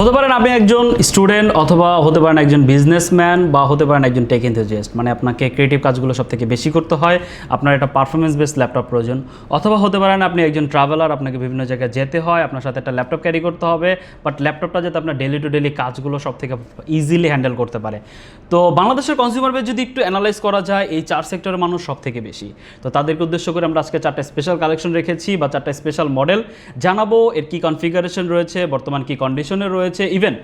হতে পারেন আপনি একজন স্টুডেন্ট অথবা হতে পারেন একজন বিজনেসম্যান বা হতে পারেন একজন টেক এনথুজিয়াস্ট মানে আপনাকে ক্রিয়েটিভ কাজগুলো সব থেকে বেশি করতে হয়, আপনার একটা পারফরমেন্স বেস ল্যাপটপ প্রয়োজন। অথবা হতে পারেন আপনি একজন ট্রাভেলার আপনাকে বিভিন্ন জায়গায় যেতে হয়, আপনার সাথে একটা ল্যাপটপ ক্যারি করতে হবে বাট ল্যাপটপটা যাতে আপনার ডেলি টু ডেলি কাজগুলো সব থেকে ইজিলি হ্যান্ডেল করতে পারে। তো বাংলাদেশের কনজিউমার বেস যদি একটু অ্যানালাইজ করা যায়, এই চার সেক্টরের মানুষ সব থেকে বেশি। তো তাদেরকে উদ্দেশ্য করে আমরা আজকে চারটা স্পেশাল কালেকশন রেখেছি বা চারটা স্পেশাল মডেল জানাব এর কী কনফিগারেশন রয়েছে, বর্তমান কী কন্ডিশনে রয়েছে ইভেন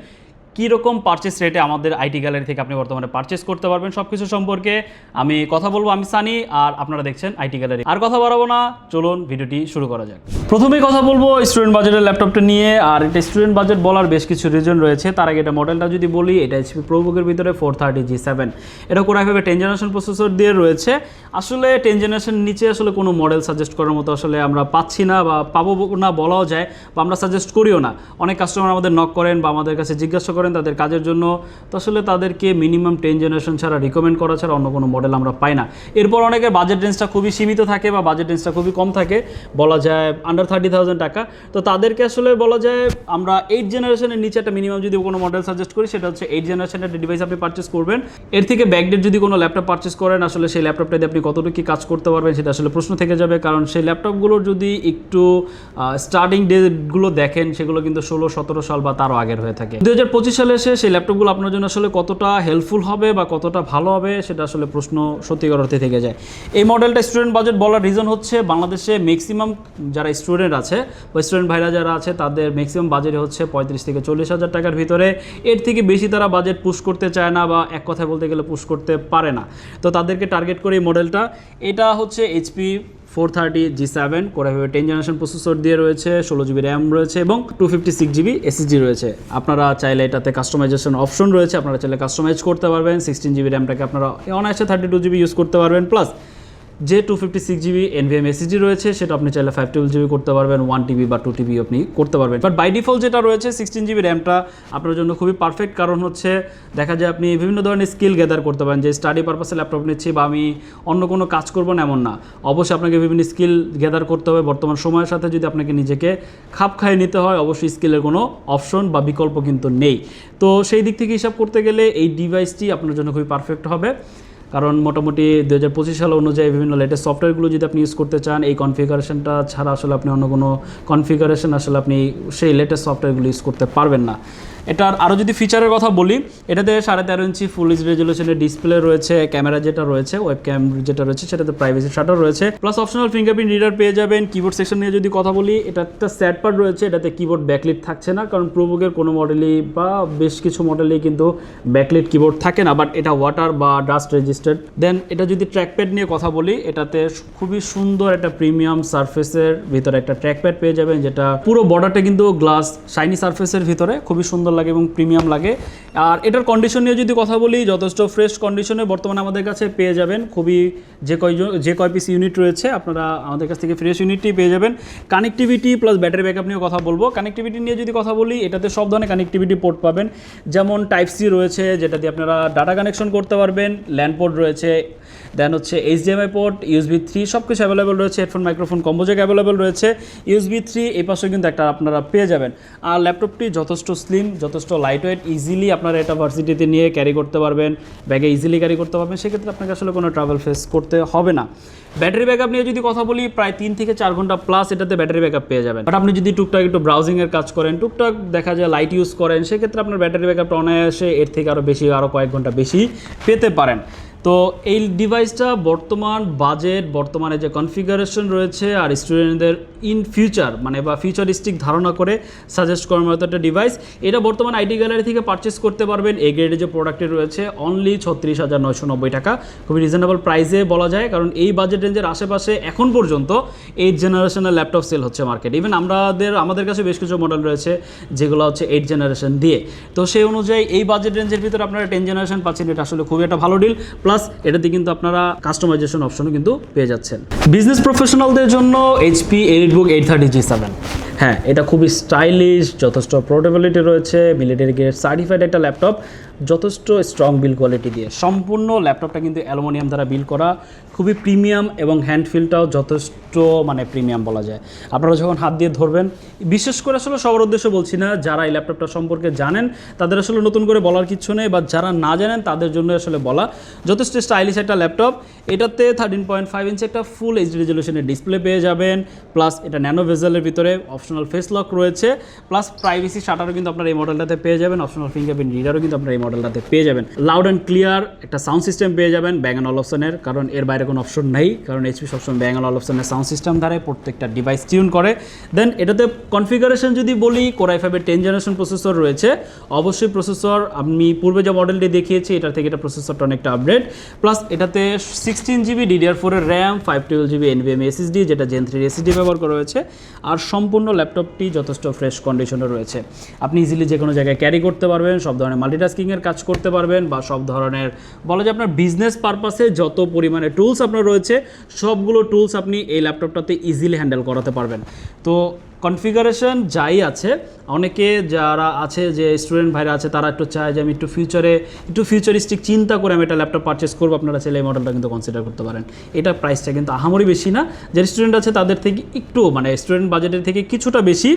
কীরকম পারচেস রেটে আমাদের আইটি গ্যালারি থেকে আপনি বর্তমানে পারচেস করতে পারবেন সব কিছু সম্পর্কে? আমি কথা বলব আমি সানি, আর আপনারা দেখছেন আইটি গ্যালারি আর কথা বাড়াবো না, চলুন ভিডিওটি শুরু করা যাক। প্রথমেই কথা বলব স্টুডেন্ট বাজেটের ল্যাপটপটা নিয়ে, আর এটা স্টুডেন্ট বাজেট বলার বেশ কিছু রিজন রয়েছে। তার আগে এটা মডেলটা যদি বলি, এটা এইচপি প্রোবুকের ভিতরে ফোর থার্টি জি সেভেন এটা কোরআ ফাইভে টেন জেনারেশন প্রসেসর দিয়ে রয়েছে। আসলে টেন জেনারেশন নিচে আসলে কোনো মডেল সাজেস্ট করার মতো আসলে আমরা পাচ্ছি না বা পাবো না বলাও যায়, বা আমরা সাজেস্ট করিও না। অনেক কাস্টমার আমাদের নক করেন বা আমাদের কাছে জিজ্ঞাসা করেন তাদের কাজের জন্য, তো আসলে তাদেরকে মিনিমাম টেন জেনারেশন ছাড়া রিকমেন্ড করা ছাড়া অন্য কোনো মডেল আমরা পাই না। এরপর অনেকের বাজেট রেঞ্জটা খুবই সীমিত থাকে বা বাজেট রেঞ্জটা খুবই কম থাকে, বলা যায় আন্ডার থার্টি থাউজেন্ড টাকা। তো তাদেরকে আসলে বলা যায় আমরা এইট জেনারেশনের নিচে একটা মিনিমাম যদি কোনো মডেল সাজেস্ট করি, সেটা হচ্ছে এইট জেনারেশনের একটা ডিভাইস আপনি পারচেস করবেন, এর থেকে ব্যাকডেট যদি কোনো ল্যাপটপ পারচেস করেন, আসলে সেই ল্যাপটপটা দিয়ে আপনি কতটুকু কাজ করতে পারবেন সেটা আসলে প্রশ্ন থেকে যাবে। কারণ সেই ল্যাপটপগুলোর যদি একটু স্টার্টিং ডেটগুলো দেখেন, সেগুলো কিন্তু ষোলো, সতেরো সাল বা তারও আগের হয়ে থাকে। দু হাজার পঁচিশ সালে এসে সেই ল্যাপটপগুলো আপনার জন্য আসলে কতটা হেল্পফুল হবে বা কতটা ভালো হবে সেটা আসলে প্রশ্ন সত্যিকার অর্থে থেকে যায়। এই মডেলটা স্টুডেন্ট বাজেট বলার রিজন হচ্ছে বাংলাদেশে ম্যাক্সিমাম যারা স্টুডেন্ট আছে বা স্টুডেন্ট ভাইরা যারা আছে, তাদের ম্যাক্সিমাম বাজেট হচ্ছে পঁয়ত্রিশ থেকে চল্লিশ হাজার টাকার ভিতরে। এর থেকে বেশি তারা বাজেট পুশ করতে চায় না বা এক কথায় বলতে গেলে পুশ করতে পারে না। তো তাদেরকে টার্গেট করে এই মডেলটা এটা হচ্ছে HP four thirty G seven core ten generation processor দিয়ে রয়েছে, ষোলো জিবি র্যাম রয়েছে এবং two fifty six GB SSD রয়েছে। আপনারা চাইলে এটাতে কাস্টমাইজেশন অপশন রয়েছে, আপনারা চাইলে কাস্টমাইজ করতে পারবেন সিক্সটিন জিবি র্যামটাকে আপনারা অনায়াসে থার্টি টু জিবি ইউজ করতে পারবেন প্লাস যে two fifty six GB NVMe SSD রয়েছে, সেটা আপনি চাইলে ফাইভ টুয়েলভ জিবি করতে পারবেন ওয়ান টিবি বা টু টিবি আপনি করতে পারবেন। বাট বাই ডিফল্ট যেটা রয়েছে সিক্সটিন জিবি র্যামটা আপনার জন্য খুবই পারফেক্ট কারণ হচ্ছে, দেখা যায় আপনি বিভিন্ন ধরনের স্কিল গ্যাদার করতে পারেন। যে স্টাডি পারপাসে ল্যাপটপ নিচ্ছি বা আমি অন্য কোনো কাজ করব না, এমন না। অবশ্যই আপনাকে বিভিন্ন স্কিল গ্যাদার করতে হবে। বর্তমান সময়ের সাথে যদি আপনাকে নিজেকে খাপ খাইয়ে নিতে হয়, অবশ্যই স্কিলের কোনো অপশন বা বিকল্প কিন্তু নেই। তো সেই দিক থেকে হিসাব করতে গেলে এই ডিভাইসটি আপনার জন্য খুবই পারফেক্ট হবে। কারণ মোটামুটি দু হাজার পঁচিশ সাল অনুযায়ী বিভিন্ন লেটেস্ট সফটওয়্যারগুলো যদি আপনি ইউজ করতে চান, এই কনফিগারেশনটা ছাড়া আসলে আপনি অন্য কোনো কনফিগারেশন আসলে আপনি সেই লেটেস্ট সফটওয়্যারগুলো ইউজ করতে পারবেন না। এটার আরও যদি ফিচারের কথা বলি, এটাতে সাড়ে তেরো ইঞ্চি ফুল এইচ রেজলিউশনের ডিসপ্লে রয়েছে ক্যামেরা যেটা রয়েছে ওয়েব ক্যাম যেটা রয়েছে, সেটাতে প্রাইভেসি শাটার রয়েছে। প্লাস অপশনাল ফিঙ্গারপ্রিন্ট রিডার পেয়ে যাবেন। কিবোর্ড সেকশন নিয়ে যদি কথা বলি, এটা একটা স্যাড পার্ট রয়েছে, এটাতে কিবোর্ড ব্যাকলিট থাকছে না, কারণ প্রোবুকের কোনো মডেলই বা বেশ কিছু মডেলেই কিন্তু ব্যাকলিট কিবোর্ড থাকে না বাট এটা ওয়াটার বা ডাস্ট রেজিস্টার্ড দেন এটা যদি ট্র্যাকপ্যাড নিয়ে কথা বলি, এটাতে খুবই সুন্দর একটা প্রিমিয়াম সারফেসের ভিতরে একটা ট্র্যাকপ্যাড পেয়ে যাবেন, যেটা পুরো বর্ডারটা কিন্তু গ্লাস শাইনি সারফেসের ভিতরে খুবই সুন্দর লাগে এবং প্রিমিয়াম লাগে। আর এটার কন্ডিশন নিয়ে যদি কথা বলি, যথেষ্ট ফ্রেশ কন্ডিশনে বর্তমানে আমাদের কাছে পেয়ে যাবেন খুবই যে কয়জন যে কয় পিস ইউনিট রয়েছে, আপনারা আমাদের কাছ থেকে ফ্রেশ ইউনিটটি পেয়ে যাবেন। কানেক্টিভিটি প্লাস ব্যাটারি ব্যাকআপ নিয়ে কথা বলব। কানেক্টিভিটি নিয়ে যদি কথা বলি, এটাতে সব ধরনের কানেক্টিভিটি পোর্ট পাবেন। যেমন টাইপ সি রয়েছে, যেটা দিয়ে আপনারা ডাটা কানেকশন করতে পারবেন ল্যান্ড পোর্ট রয়েছে দেন হচ্ছে এইচডিএমআই পোর্ট ইউএসবি থ্রি সব কিছু অ্যাভেলেবল রয়েছে headphone microphone combo jack available রয়েছে। ইউএসবি থ্রি এই পাশেও কিন্তু একটা আপনারা পেয়ে যাবেন। আর ল্যাপটপটি যথেষ্ট স্লিম যথেষ্ট লাইট ওয়েট ইজিলি আপনারা এটা ভার্সিটিতে নিয়ে ক্যারি করতে পারবেন ব্যাগে ইজিলি ক্যারি করতে পারবেন। সেক্ষেত্রে আপনাকে আসলে কোনো ট্রাভেল ফেস করতে হবে না। ব্যাটারি ব্যাকআপ নিয়ে যদি কথা বলি, প্রায় তিন থেকে চার ঘণ্টা প্লাস এটাতে ব্যাটারি ব্যাকআপ পেয়ে যাবেন। বাট আপনি যদি টুকটাক একটু ব্রাউজিংয়ের কাজ করেন, টুকটাক দেখা যায় লাইট ইউজ করেন, সেক্ষেত্রে আপনার ব্যাটারি ব্যাকআপটা অনায়াসে এর থেকে আরও বেশি আরও কয়েক ঘণ্টা বেশি পেতে পারেন। তো এই ডিভাইসটা বর্তমান বাজেট বর্তমানে যে কনফিগারেশন রয়েছে আর স্টুডেন্টদের ইন ফিউচার মানে বা ফিউচারিস্টিক ধারণা করে সাজেস্ট করার মতো একটা ডিভাইস এটা বর্তমান আইটি গ্যালারি থেকে পারচেস করতে পারবেন। এই গ্রেডে যে প্রোডাক্টটি রয়েছে অনলি ছত্রিশ হাজার নয়শো নব্বই টাকা। খুবই রিজনেবল প্রাইসে বলা যায়, কারণ এই বাজেট রেঞ্জের আশেপাশে এখন পর্যন্ত এইট জেনারেশনের ল্যাপটপ সেল হচ্ছে মার্কেট ইভেন আমাদের আমাদের কাছে বেশ কিছু মডেল রয়েছে, যেগুলো হচ্ছে এইট জেনারেশন দিয়ে। তো সেই অনুযায়ী এই বাজেট রেঞ্জের ভিতরে আপনারা টেন জেনারেশন পাচ্ছেন, এটা আসলে খুবই একটা ভালো ডিল প্লাস এটাতে কিন্তু আপনারা কাস্টমাইজেশন অপশনও কিন্তু পেয়ে যাচ্ছেন। বিজনেস প্রফেশনালদের জন্য HP EliteBook eight thirty G seven হ্যাঁ এটা খুবই স্টাইলিশ যথেষ্ট পোর্টেবিলিটি রয়েছে মিলিটারি গ্রেড সার্টিফাইড একটা ল্যাপটপ যথেষ্ট স্ট্রং বিল কোয়ালিটি দিয়ে। সম্পূর্ণ ল্যাপটপটা কিন্তু অ্যালুমিনিয়াম দ্বারা বিল করা, খুবই প্রিমিয়াম এবং হ্যান্ড ফিলটাও যথেষ্ট মানে প্রিমিয়াম বলা যায়। আপনারা যখন হাত দিয়ে ধরবেন, বিশেষ করে আসলে সবার উদ্দেশ্য বলছি না, যারা এই ল্যাপটপটা সম্পর্কে জানেন, তাদের আসলে নতুন করে বলার কিছু নেই বা যারা না জানেন, তাদের জন্য আসলে বলা, যথেষ্ট স্টাইলিশ একটা ল্যাপটপ এটাতে থার্টিন পয়েন্ট ফাইভ ইঞ্চি একটা ফুল এইচডি রেজলিউশনের ডিসপ্লে পেয়ে যাবেন প্লাস এটা ন্যানো ভেজেলের ভিতরে অপশনাল ফেস লক রয়েছে প্লাস প্রাইভেসি শাটারও কিন্তু আপনারা এই মডেলটাতে পেয়ে যাবেন অপশনাল ফিঙ্গারপ্রিন্ট রিডারও কিন্তু আপনারা এই মডেলটাতে পেয়ে যাবেন। লাউড অ্যান্ড ক্লিয়ার একটা সাউন্ড সিস্টেম পেয়ে যাবেন ব্যাঙ্গান অল অপশনের কারণ এর বাইরে কোনো অপশন নেই, কারণ এইচপি সবসময় ব্যাঙ্গান অল অপশনের সাউন্ড সিস্টেম দ্বারাই প্রত্যেকটা ডিভাইস টিউন করে। দেন এটাতে কনফিগারেশন যদি বলি কোরাই ফাইভের টেন জেনারেশন প্রসেসর রয়েছে, অবশ্যই প্রসেসর আমি পূর্বে যে মডেলটি দেখিয়েছি, এটার থেকে এটা প্রসেসরটা অনেকটা আপডেট প্লাস এটাতে সিক্সটিন জিবি ডিডিআর ফোরের RAM five twelve GB NVMe SSD যেটা জেন থ্রি এসএসডি ব্যবহার করা হয়েছে। আর সম্পূর্ণ ল্যাপটপটি যথেষ্ট ফ্রেশ কন্ডিশনে রয়েছে। আপনি ইজিলি যে কোনো জায়গায় ক্যারি করতে পারবেন, সব ধরনের মাল্টিটাস্কিংয়ের কাজ করতে পারবেন বা সব ধরনের বলা যায় আপনার বিজনেস পারপাসে যত পরিমাণে টুলস আপনার রয়েছে, সবগুলো টুলস আপনি এই ল্যাপটপটাতে ইজিলি হ্যান্ডেল করাতে পারবেন। তো কনফিগারেশন যাই আছে, অনেকে যারা আছে যে স্টুডেন্ট ভাইরা আছে, তারা একটু চায় যে আমি একটু ফিউচারে একটু ফিউচারিস্টিক চিন্তা করে আমি একটা ল্যাপটপ পারচেস করব। আপনারা চাইলে এই মডেলটা কিন্তু কনসিডার করতে পারেন। এটা প্রাইসটা কিন্তু আহামরি বেশি না। যে স্টুডেন্ট আছে, তাদের থেকে একটু মানে স্টুডেন্ট বাজেটের থেকে কিছুটা বেশি।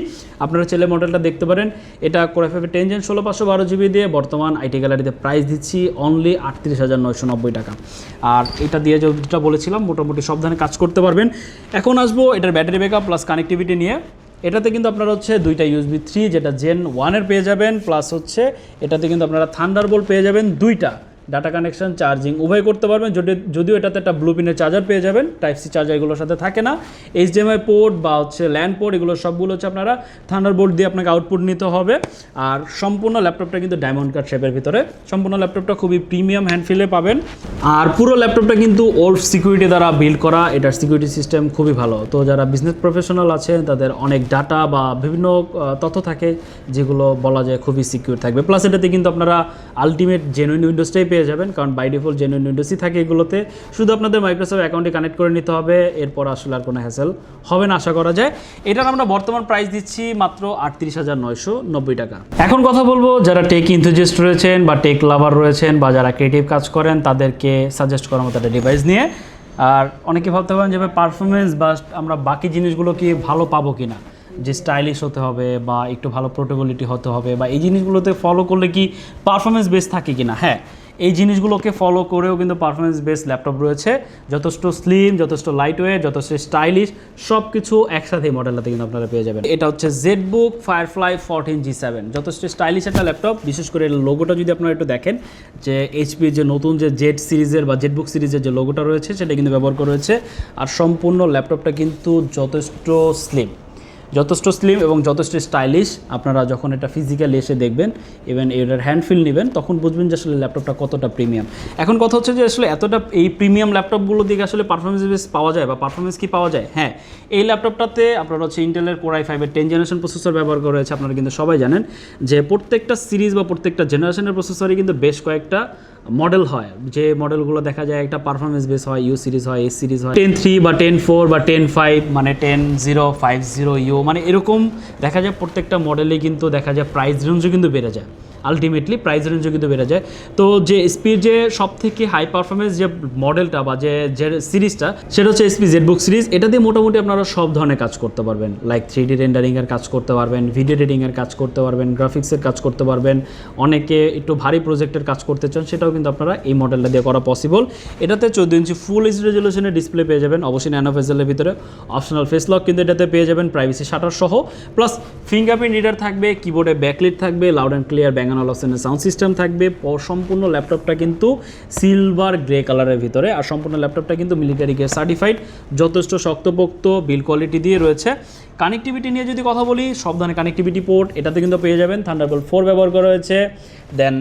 আপনারা চাইলে মডেলটা দেখতে পারেন। এটা কোরাফেফে টেন জেন ষোলো পাঁচশো বারো জিবি দিয়ে বর্তমান আইটি গ্যালারিতে প্রাইস দিচ্ছি অনলি আটত্রিশ হাজার নয়শো নব্বই টাকা। আর এটা দিয়ে যেটা বলেছিলাম, মোটামুটি সব ধরনের কাজ করতে পারবেন। এখন আসব এটার ব্যাটারি ব্যাকআপ প্লাস কানেক্টিভিটি নিয়ে। এটাতে কিন্তু আপনারা হচ্ছে দুইটা ইউএসবি থ্রি যেটা জেন ওয়ানের পেয়ে যাবেন প্লাস হচ্ছে এটাতে কিন্তু আপনারা থান্ডারবোল্ট পেয়ে যাবেন দুইটা। ডাটা কানেকশন, চার্জিং, উভয় করতে পারবেন। যদি, যদিও এটাতে একটা ব্লু পিনের চার্জার পেয়ে যাবেন, টাইপ সি চার্জার এগুলোর সাথে থাকে না। এইচডিএমআই পোর্ট বা হচ্ছে ল্যান্ড পোর্ট, এগুলো সবগুলো হচ্ছে আপনারা থান্ডার বোর্ড দিয়ে আপনাকে আউটপুট নিতে হবে। আর সম্পূর্ণ ল্যাপটপটা কিন্তু ডায়মন্ড কাট শেপের ভিতরে। সম্পূর্ণ ল্যাপটপটা খুবই প্রিমিয়াম হ্যান্ডফিলে পাবেন। আর পুরো ল্যাপটপটা কিন্তু ওল্ড সিকিউরিটি দ্বারা বিল্ড করা। এটার সিকিউরিটি সিস্টেম খুবই ভালো। তো যারা বিজনেস প্রফেশনাল আছেন, তাদের অনেক ডাটা বা বিভিন্ন তথ্য থাকে, যেগুলো বলা যায় খুবই সিকিউর থাকবে। প্লাস এটাতে কিন্তু আপনারা আলটিমেট জেনুইন উইন্ডোজটাই পেয়ে যাবেন, কারণ বাই ডিফল্ট জেনুইন উইন্ডোজই থাকে এগুলোতে। শুধু আপনাদের মাইক্রোসফট অ্যাকাউন্টে কানেক্ট করে নিতে হবে, এরপর আসলে আর কোনো হ্যাসেল হবে না, আশা করা যায়। এটার আমরা বর্তমান প্রাইস দিচ্ছি মাত্র আটত্রিশ হাজার নয়শো নব্বই টাকা। এখন কথা বলব, যারা টেক ইনথুজিস্ট রয়েছেন বা টেক লাভার রয়েছেন বা যারা ক্রিয়েটিভ কাজ করেন, তাদেরকে সাজেস্ট করার মতো একটা ডিভাইস নিয়ে। আর অনেকে ভাবতে পারেন যে পারফরমেন্স বা আমরা বাকি জিনিসগুলো কি ভালো পাবো কি না যে স্টাইলিশ হতে হবে বা একটু ভালো পোর্টেবিলিটি হতে হবে বা এই জিনিসগুলোতে ফলো করলে কি পারফরমেন্স বেস থাকে কি না হ্যাঁ এই জিনিসগুলোকে ফলো করেও কিন্তু পারফরমেন্স বেস ল্যাপটপ রয়েছে। যথেষ্ট স্লিম যথেষ্ট লাইট ওয়েট যথেষ্ট স্টাইলিশ সব কিছু একসাথে এই মডেলটাতে কিন্তু আপনারা পেয়ে যাবেন। এটা হচ্ছে Z book Firefly fourteen G seven যথেষ্ট স্টাইলিশ একটা ল্যাপটপ বিশেষ করে লোগোটা যদি আপনারা একটু দেখেন, যে এইচপি যে নতুন যে জেড সিরিজের বা জেড বুক সিরিজের যে লোগোটা রয়েছে, সেটা কিন্তু ব্যবহার করা হয়েছে। আর সম্পূর্ণ ল্যাপটপটা কিন্তু যথেষ্ট স্লিম যথেষ্ট স্লিম এবং যথেষ্ট স্টাইলিশ আপনারা যখন এটা ফিজিক্যালি এসে দেখবেন ইভেন এটার হ্যান্ড ফিল নেবেন, তখন বুঝবেন যে আসলে ল্যাপটপটা কতটা প্রিমিয়াম এখন কথা হচ্ছে যে আসলে এতটা এই প্রিমিয়াম ল্যাপটপগুলো দিকে আসলে পারফরমেন্স বেস পাওয়া যায় বা পারফরমেন্স কি পাওয়া যায়? হ্যাঁ এই ল্যাপটপটাতে আপনারা হচ্ছে ইন্টেলের কোরাই ফাইভের টেন জেনারেশন প্রসেসর ব্যবহার করা হয়েছে আপনারা কিন্তু সবাই জানেন যে প্রত্যেকটা সিরিজ বা প্রত্যেকটা জেনারেশনের প্রসেসরই কিন্তু বেশ কয়েকটা মডেল হয়, যে মডেলগুলো দেখা যায় একটা পারফরমেন্স বেস হয় ইউ সিরিজ হয় এস সিরিজ হয় টেন থ্রি বা টেন ফোর বা টেন ফাইভ মানে ten zero five zero U মানে এরকম দেখা যায় প্রত্যেকটা মডেলে কিন্তু দেখা যায় প্রাইস রেঞ্জও কিন্তু বেড়ে যায়। আলটিমেটলি প্রাইস রেঞ্জও কিন্তু বেড়ে যায়। তো যে স্পিড যে সব থেকে হাই পারফরমেন্স যে মডেলটা বা যে সিরিজটা সেটা হচ্ছে এসপি জেডবুক সিরিজ এটা দিয়ে মোটামুটি আপনারা সব ধরনের কাজ করতে পারবেন। লাইক থ্রি ডি রেন্ডারিংয়ের কাজ করতে পারবেন ভিডিও এডিটিংয়ের কাজ করতে পারবেন গ্রাফিক্সের কাজ করতে পারবেন। অনেকে একটু ভারী প্রজেক্টের কাজ করতে চান, সেটাও কিন্তু আপনারা এই মডেলটা দিয়ে করা পসিবল এটাতে চোদ্দ ইঞ্চি ফুল এইচ রেজলিউশনের ডিসপ্লে পেয়ে যাবেন, অবশ্যই ন্যানো ফেজেলের ভিতরে। অপশনাল ফেস লক কিন্তু এটাতে পেয়ে যাবেন প্রাইভেসি শাটার সহ। প্লাস ফিঙ্গারপ্রিন্ট রিডার থাকবে কিবোর্ডে ব্যাকলিট থাকবে loud and clear Bang and অলসেনের sound system থাকবে। সম্পূর্ণ ল্যাপটপটা কিন্তু সিলভার গ্রে কালারের ভিতরে। আর সম্পূর্ণ ল্যাপটপটা কিন্তু মিলিটারি গ্রেড সার্টিফাইড যথেষ্ট শক্তপোক্ত বিল কোয়ালিটি দিয়ে রয়েছে। কানেক্টিভিটি নিয়ে যদি কথা বলি সব ধরনের কানেক্টিভিটি পোর্ট এটাতে কিন্তু পেয়ে যাবেন। থান্ডারবোল্ট ফোর ব্যবহার করা হয়েছে। Then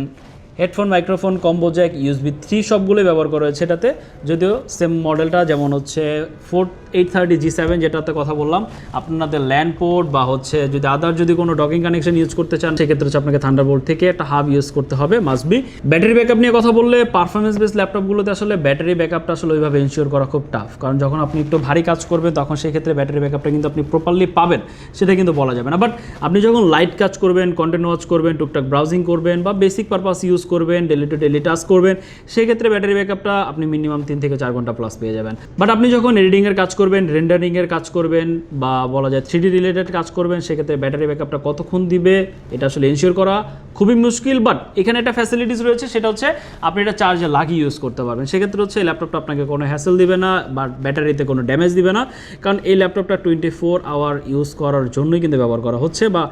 headphone, microphone, combo jack, USB three সবগুলোই ব্যবহার করা হয়েছে এটাতে। যদিও সেম মডেলটা যেমন হচ্ছে four eight thirty G seven যেটাতে কথা বললাম, আপনাদের ল্যান্ড পোর্ট বা হচ্ছে যদি আদার যদি কোনো ডকিং কানেকশন ইউজ করতে চান, সেক্ষেত্রে হচ্ছে আপনাকে থান্ডারবোল্ট থেকে একটা হাব ইউজ করতে হবে মাস্ট বি ব্যাটারি ব্যাকআপ নিয়ে কথা বললে পারফরমেন্স বেস ল্যাপটপগুলোতে আসলে ব্যাটারি ব্যাকআপটা আসলে ওইভাবে ইনশিওর করা খুব টাফ কারণ যখন আপনি একটু ভারী কাজ করবেন, তখন সেক্ষেত্রে ব্যাটারি ব্যাকআপটা কিন্তু আপনি প্রপারলি পাবেন, সেটা কিন্তু বলা যাবে না। বাট আপনি যখন লাইট কাজ করবেন কন্টেন্ট ওয়াচ করবেন, টুকটাক ব্রাউজিং করবেন বা বেসিক পারপাস ইউজ করবেন ডেলি টু ডেলি টাস্ক করবেন, সেক্ষেত্রে ব্যাটারি ব্যাকআপটা আপনি মিনিমাম তিন থেকে চার ঘণ্টা প্লাস পেয়ে যাবেন। বাট আপনি যখন এডিটিংয়ের কাজ করবেন রেন্ডারিংয়ের কাজ করবেন বা বলা যায় থ্রি রিলেটেড কাজ করবেন, সেক্ষেত্রে ব্যাটারি ব্যাকআপটা কতক্ষণ দিবে, এটা আসলে এনশিওর করা খুবই মুশকিল। বাট এখানে একটা ফ্যাসিলিটিস রয়েছে, সেটা হচ্ছে আপনি এটা চার্জে লাগিয়ে ইউজ করতে পারবেন। সেক্ষেত্রে হচ্ছে এই ল্যাপটপটা আপনাকে কোনো হ্যাসেল দিবে না বা ব্যাটারিতে কোনো ড্যামেজ দিবে না। কারণ এই ল্যাপটপটা টোয়েন্টি ফোর আওয়ার ইউজ করার জন্যই কিন্তু ব্যবহার করা হচ্ছে বা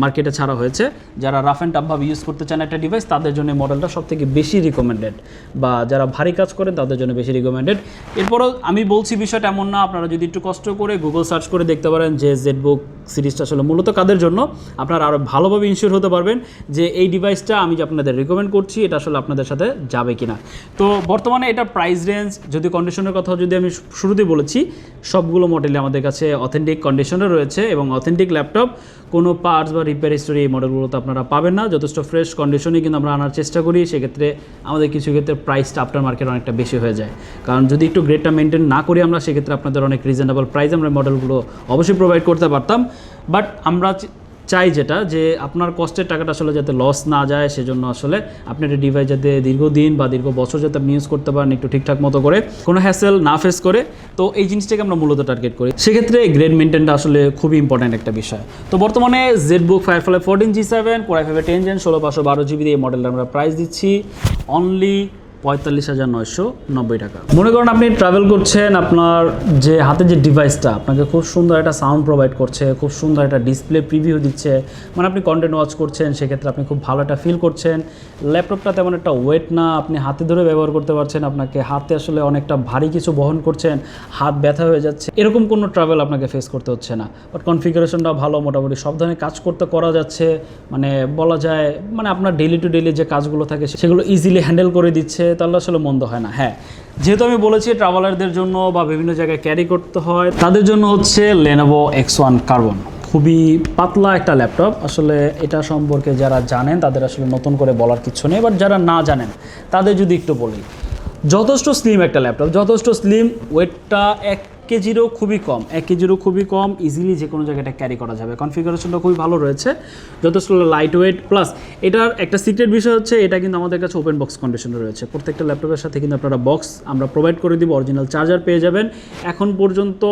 মার্কেটে ছাড়া হয়েছে। যারা রাফ অ্যান্ড টাফভাবে ইউজ করতে চান একটা ডিভাইস তাদের জন্য মডেলটা সব থেকে বেশি রিকমেন্ডেড বা যারা ভারী কাজ করেন, তাদের জন্য বেশি রিকমেন্ডেড এরপরও আমি বলছি বিষয়টা এমন না, আপনারা যদি একটু কষ্ট করে গুগল সার্চ করে দেখতে পারেন যে জেডবুক সিরিজটা আসলে মূলত কাদের জন্য, আপনারা আরও ভালোভাবে ইনশিওর হতে পারবেন যে এই ডিভাইসটা আমি যে আপনাদের রিকমেন্ড করছি, এটা আসলে আপনাদের সাথে যাবে কিনা। তো বর্তমানে এটা প্রাইস রেঞ্জ যদি কন্ডিশনের কথা যদি আমি শুরুতেই বলেছি, সবগুলো মডেলে আমাদের কাছে অথেন্টিক কন্ডিশনে রয়েছে এবং অথেন্টিক ল্যাপটপ কোনো পার্টস বা রিপেয়ার হিস্টোরি এই মডেলগুলোতে আপনারা পাবেন না। যথেষ্ট ফ্রেশ কন্ডিশনে কিন্তু আমরা আনার চেষ্টা করি। সেক্ষেত্রে আমাদের কিছু ক্ষেত্রে প্রাইসটা আফটার মার্কেট অনেকটা বেশি হয়ে যায়। কারণ যদি একটু গ্রেডটা মেনটেন না করি আমরা, সেক্ষেত্রে আপনাদের অনেক রিজনেবল প্রাইস আমরা মডেলগুলো অবশ্যই প্রোভাইড করতে পারতাম। বাট আমরা চাই যেটা যে আপনার কষ্টের টাকাটা আসলে যাতে লস না যায়, সেজন্য আসলে আপনি একটা ডিভাইস যাতে দীর্ঘদিন বা দীর্ঘ বছর যাতে আপনি ইউজ করতে পারেন একটু ঠিকঠাক মতো করে, কোনো হ্যাসেল না ফেস করে, তো এই জিনিসটাকে আমরা মূলত টার্গেট করি। সেক্ষেত্রে গ্রেড মেনটেনটা আসলে খুবই ইম্পর্ট্যান্ট একটা বিষয়। তো বর্তমানে ZBook firefly fourteen G seven core i ফাইভের টেন জেন ষোলো, পাঁচশো, বারো জিবি এই মডেলটা আমরা প্রাইস দিচ্ছি। অনলি পঁয়তাল্লিশ হাজার নয়শো নব্বই টাকা। মনে করেন আপনি ট্রাভেল করছেন, আপনার যে হাতে যে ডিভাইসটা আপনাকে খুব সুন্দর একটা সাউন্ড প্রোভাইড করছে, খুব সুন্দর একটা ডিসপ্লে প্রিভিউ দিচ্ছে। মানে আপনি কন্টেন্ট ওয়াচ করছেন, সেক্ষেত্রে আপনি খুব ভালো একটা ফিল করছেন। ল্যাপটপটা তেমন একটা ওয়েট না, আপনি হাতে ধরে ব্যবহার করতে পারছেন, আপনাকে হাতে আসলে অনেকটা ভারী কিছু বহন করছেন, হাত ব্যথা হয়ে যাচ্ছে, এরকম কোনো ট্রাভেল আপনাকে ফেস করতে হচ্ছে না। বাট কনফিগারেশনটা ভালো, মোটামুটি সব ধরনের কাজ করতে করা যাচ্ছে। মানে বলা যায় মানে আপনার ডেলি টু ডেলি যে কাজগুলো থাকে, সেগুলো ইজিলি হ্যান্ডেল করে দিচ্ছে। তাহলে আসলে মন্দ হয় না। হ্যাঁ যেহেতু আমি বলেছি ট্রাভেলারদের জন্য বা বিভিন্ন জায়গায় ক্যারি করতে হয়, তাদের জন্য হচ্ছে লেনোভো এক্স ওয়ান কার্বন খুবই পাতলা একটা ল্যাপটপ আসলে এটা সম্পর্কে যারা জানেন, তাদের আসলে নতুন করে বলার কিছু নেই। বাট যারা না জানেন, তাদের যদি একটু বলি। যথেষ্ট স্লিম একটা ল্যাপটপ যথেষ্ট স্লিম ওয়েটটা এক কেজিরও খুবই কম, এক কেজিরও খুবই কম ইজিলি যে কোনো জায়গায় এটা ক্যারি করা যাবে। কনফিগারেশনটা খুবই ভালো রয়েছে, যথেষ্ট লাইট ওয়েট প্লাস এটার একটা সিক্রেট বিষয় হচ্ছে, এটা কিন্তু আমাদের কাছে ওপেন বক্স কন্ডিশনে রয়েছে। প্রত্যেকটা ল্যাপটপের সাথে কিন্তু আপনারা বক্স আমরা প্রোভাইড করে দিব অরিজিনাল চার্জার পেয়ে যাবেন। এখন পর্যন্ত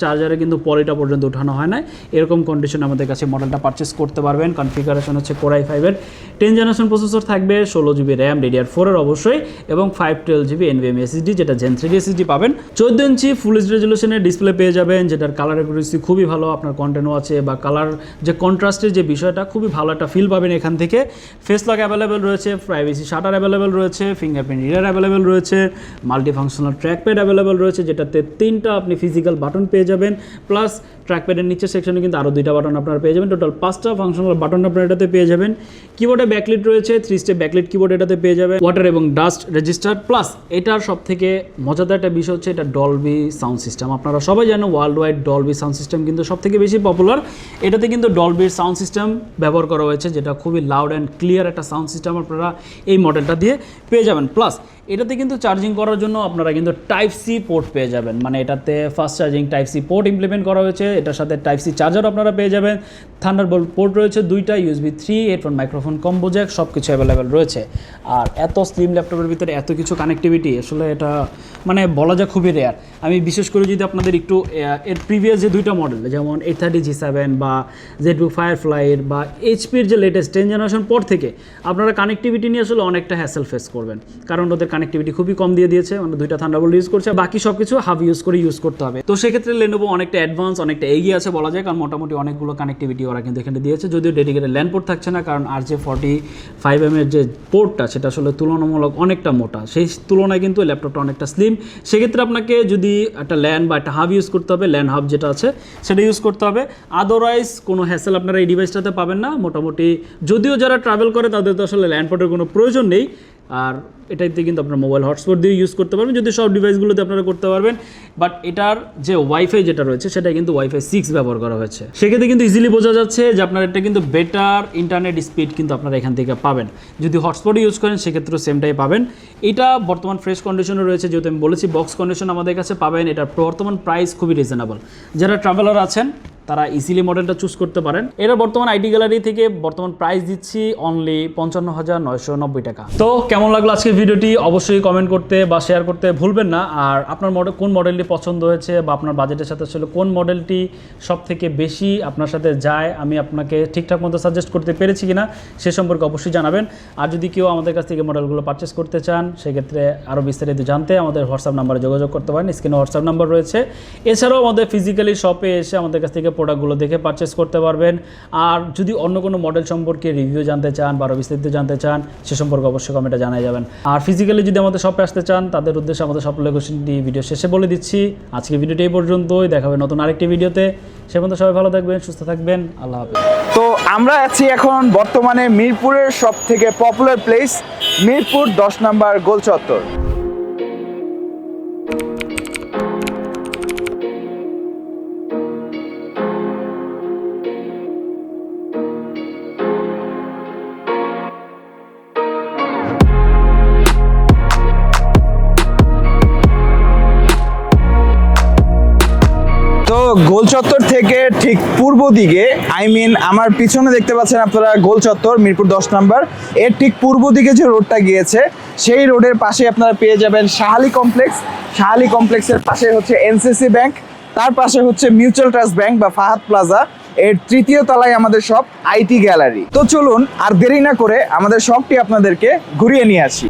চার্জারে কিন্তু পলিটা পর্যন্ত উঠানো হয় না এরকম কন্ডিশনে আমাদের কাছে মডেলটা পারচেস করতে পারবেন। কনফিগারেশন হচ্ছে কোরাই ফাইভের টেন জেনারেশন প্রসেসর থাকবে, ষোলো জিবি র্যাম ডিডিআর ফোরের অবশ্যই, এবং five twelve GB NVMe SSD যেটা জেন থ্রি এসএসডি পাবেন। চোদ্দ ইঞ্চি ফুল এইচ রেজলিউশনের ডিসপ্লে পেয়ে যাবেন, যেটার কালার অ্যাকুরেসি খুবই ভালো, আপনার কন্টেন্টও আছে বা কালার যে কন্ট্রাস্টের যে বিষয়টা, খুবই ভালো একটা ফিল পাবেন এখান থেকে। ফেস লক অ্যাভেলেবেল রয়েছে প্রাইভেসি শাটার অ্যাভেলেবেল রয়েছে ফিঙ্গারপ্রিন্ট রিডার অ্যাভেলেবেল রয়েছে মাল্টি ফাংশনাল ট্র্যাকপ্যাড অ্যাভেলেবেল রয়েছে, যেটাতে তিনটা আপনি ফিজিক্যাল বাটন পেয়ে যাবেন। প্লাস ট্র্যাকপ্যাডের নিচের সেকশনে কিন্তু আরও দুইটা বাটন আপনারা পেয়ে যাবেন। টোটাল পাঁচটা ফাংশনাল বাটন আপনারা এটাতে পেয়ে যাবেন। কিবোর্ডে ব্যাকলিট রয়েছে থ্রি স্টেপ ব্যাকলিট কিবোর্ড এটাতে পেয়ে যাবেন। ওয়াটার এবং ডাস্ট রেজিস্টার প্লাস এটার সব থেকে মজাদার একটা বিষয় হচ্ছে এটা ডলবি সাউন্ড সিস্টেম আপনারা সবাই জানেন world wide Dolby sound system কিন্তু সব থেকে বেশি পপুলার এটাতে কিন্তু ডলবির সাউন্ড সিস্টেম ব্যবহার করা হয়েছে, যেটা খুবই লাউড অ্যান্ড ক্লিয়ার একটা সাউন্ড সিস্টেম আপনারা এই মডেলটা দিয়ে পেয়ে যাবেন। প্লাস এটাতে কিন্তু চার্জিং করার জন্য আপনারা কিন্তু টাইপ সি পোর্ট পেয়ে যাবেন। মানে এটাতে fast charging type C port implement করা হয়েছে। এটার সাথে টাইপ সি চার্জার আপনারা পেয়ে যাবেন। থান্ডারবোল্ট পোর্ট রয়েছে দুইটা USB three headphone microphone combo jack সব কিছু অ্যাভেলেবেল রয়েছে। আর এত স্লিম ল্যাপটপের ভিতরে এত কিছু কানেক্টিভিটি আসলে এটা মানে বলা যায় খুবই রেয়ার আমি বিশেষ করে যদি আপনাদের একটু এর প্রিভিয়াস যে দুইটা মডেল যেমন এইট থার্টি জি সেভেন বা জেড বুক ফায়ারফ্লাইয়ের বা এইচপির যে লেটেস্ট টেন জেনারেশন পর থেকে, আপনারা কানেক্টিভিটি নিয়ে আসলে অনেকটা হ্যাসেল ফেস করবেন। কারণ ওদের কানেক্টিভিটি খুবই কম দিয়ে দিয়েছে মানে দুইটা থান্ডারবোল্ট ইউজ করছে, বাকি সব কিছু হাফ ইউজ করে ইউজ করতে হবে। তো সেক্ষেত্রে লেনোভো অনেকটা অ্যাডভান্স অনেকটা এগিয়ে আছে বলা যায়, কারণ মোটামুটি অনেকগুলো কানেক্টিভিটি ওরা কিন্তু এখানে দিয়েছে। যদিও ডেডিকেটেড ল্যান্ড পোর্ট থাকছে না, কারণ আর যে ফর্টি ফাইভ এম এর যে পোর্টটা সেটা আসলে তুলনামূলক অনেকটা মোটা। সেই তুলনায় কিন্তু ল্যাপটপটা অনেকটা স্লিম সেক্ষেত্রে আপনাকে যদি একটা ল্যান্ড বা একটা হাব ইউজ করতে হবে ল্যান্ড হাব যেটা আছে, সেটা ইউজ করতে হবে। আদারওয়াইজ কোনো হ্যাসেল আপনারা এই ডিভাইসটাতে পাবেন না। মোটামুটি যদিও যারা ট্রাভেল করে, তাদের তো আসলে ল্যান্ড পোর্টের কোনো প্রয়োজন নেই। আর এটাতে কিন্তু আপনার মোবাইল হটস্পট দিয়ে ইউজ করতে পারবেন, যদি সব ডিভাইসগুলোতে আপনারা করতে পারবেন। বাট এটার যে ওয়াইফাই যেটা রয়েছে সেটা কিন্তু ওয়াইফাই সিক্স ব্যবহার করা হয়েছে। সেক্ষেত্রে কিন্তু ইজিলি বোঝা যাচ্ছে যে আপনার এটা কিন্তু বেটার ইন্টারনেট স্পিড কিন্তু আপনারা এখান থেকে পাবেন। যদি হটস্পট ইউজ করেন, সেক্ষেত্রেও সেমটাই পাবেন। এটা বর্তমান ফ্রেশ কন্ডিশনে রয়েছে, যেহেতু আমি বলেছি বক্স কন্ডিশন আমাদের কাছে পাবেন। এটার বর্তমান প্রাইস খুবই রিজনেবল যারা ট্রাভেলার আছেন তারা ইজিলি মডেলটা চুজ করতে পারেন। এটা বর্তমান আইডি গ্যালারি থেকে বর্তমান প্রাইস দিচ্ছি অনলি পঞ্চান্ন হাজার নয়শো নব্বই টাকা। তো কেমন লাগল আজকে ভিডিওটি? অবশ্যই কমেন্ট করতে বা শেয়ার করতে ভুলবেন না। আর আপনার মডেল কোন মডেলটি পছন্দ হয়েছে বা আপনার বাজেটের সাথে আসলে কোন মডেলটি সব থেকে বেশি আপনার সাথে যায়, আমি আপনাকে ঠিকঠাক মতো সাজেস্ট করতে পেরেছি কিনা, সে সম্পর্কে অবশ্যই জানাবেন। আর যদি কেউ আমাদের কাছ থেকে মডেলগুলো পারচেস করতে চান, সেক্ষেত্রে আরও বিস্তারিত জানতে আমাদের হোয়াটসঅ্যাপ নাম্বারে যোগাযোগ করতে পারেন। স্ক্রিনে হোয়াটসঅ্যাপ নাম্বার রয়েছে। এছাড়াও আমাদের ফিজিক্যালি শপে এসে আমাদের কাছ থেকে প্রোডাক্টগুলো দেখে পারচেস করতে পারবেন। আর যদি অন্য কোনো মডেল সম্পর্কে রিভিউ জানতে চান বা বিস্তারিত জানতে চান, সে সম্পর্কে অবশ্যই কমেন্টে জানাই যাবেন। আর ফিজিক্যালি যদি আমাদের শপে আসতে চান, তাদের উদ্দেশ্যে আমাদের সব লোকেশনটি ভিডিও শেষে বলে দিচ্ছি। আজকে ভিডিওটি এই পর্যন্তই, দেখা হবে নতুন আরেকটি ভিডিওতে সে পর্যন্ত সবাই ভালো থাকবেন, সুস্থ থাকবেন, আল্লাহ হাফিজ। তো আমরা আছি এখন বর্তমানে মিরপুরের সব থেকে পপুলার প্লেস মিরপুর দশ নম্বর গোল চত্বর গোল চত্বর থেকে ঠিক পূর্ব দিকে আই মিন আমার পিছনে দেখতে পাচ্ছেন আপনারা গোল চত্বর, মিরপুর দশ নাম্বার। এর ঠিক পূর্ব দিকে যে রোডটা গিয়েছে, সেই রোডের পাশে আপনারা পেয়ে যাবেন শাহালি কমপ্লেক্স। শাহালি কমপ্লেক্সের পাশে হচ্ছে এনসিসি ব্যাংক তার পাশে হচ্ছে মিউচুয়াল ট্রাস্ট ব্যাংক বা ফাহাদ প্লাজা এর তৃতীয় তলায় আমাদের সব আইটি গ্যালারি। তো চলুন, আর দেরি না করে আমাদের শপটি আপনাদেরকে ঘুরিয়ে নিয়ে আসি।